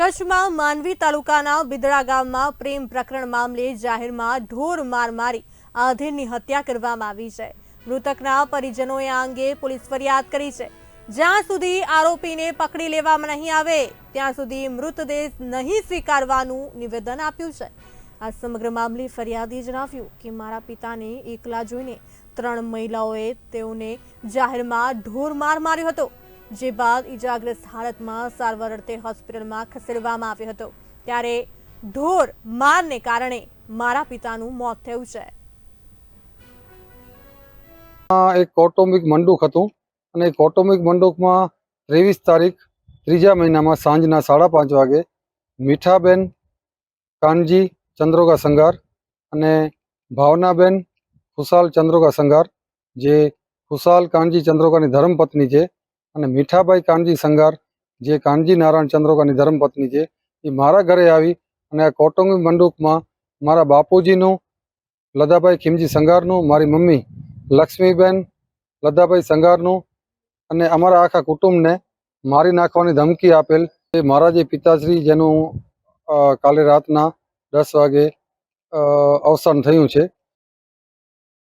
કચ્છમાં માનવી તાલુકાના બિદડા ગામમાં પ્રેમ પ્રકરણ મામલે જાહેરમાં ઢોર માર મારી આધીરની હત્યા કરવામાં આવી છે. મૃતકના પરિજનોએ આ અંગે પોલીસ ફરિયાદ કરી છે. જ્યાં સુધી આરોપીને પકડી લેવામાં નહીં આવે, ત્યાં સુધી મૃતદેહ નહીં સ્વીકારવાનું નિવેદન આપ્યું છે. આ સમગ્ર મામલે ફરિયાદીએ જણાવ્યું કે મારા પિતાને એકલા જોઈને ત્રણ મહિલાઓએ તેઓને જાહેરમાં ઢોર માર માર્યો હતો. જે બાદ ઈજાગ્રસ્ત હાલતમાં સારવાર અર્થે હોસ્પિટલમાં ખસેડવામાં આવ્યો હતો. ત્યારે ઢોર મારને કારણે મારા પિતાનું મોત થયું છે. એક કૌટુંબિક મંડુક હતું અને એ કૌટુંબિક મંડુકમાં ત્રેવીસ તારીખ ત્રીજા મહિનામાં સાંજના સાડા પાંચ વાગે મીઠાબેન કાનજી ચંદ્રોગા સંઘાર અને ભાવનાબેન ખુશાલ ચંદ્રોગા સંગાર, જે ખુશાલ કાનજી ચંદ્રોગાની ધર્મપત્ની છે અને મીઠાભાઈ કાનજી સંઘાર, જે કાનજી નારાયણ ચંદ્રોકાની ધર્મપત્ની છે, એ મારા ઘરે આવી અને આ કૌટુંબિક મંડુકમાં મારા બાપુજીનું, લદાભાઈ ખીમજી સંઘારનું, મારી મમ્મી લક્ષ્મીબેન લદ્દાભાઈ સંઘારનું અને અમારા આખા કુટુંબને મારી નાખવાની ધમકી આપેલ એ મારા જે પિતાશ્રી, જેનું કાલે રાતના દસ વાગે અવસાન થયું છે.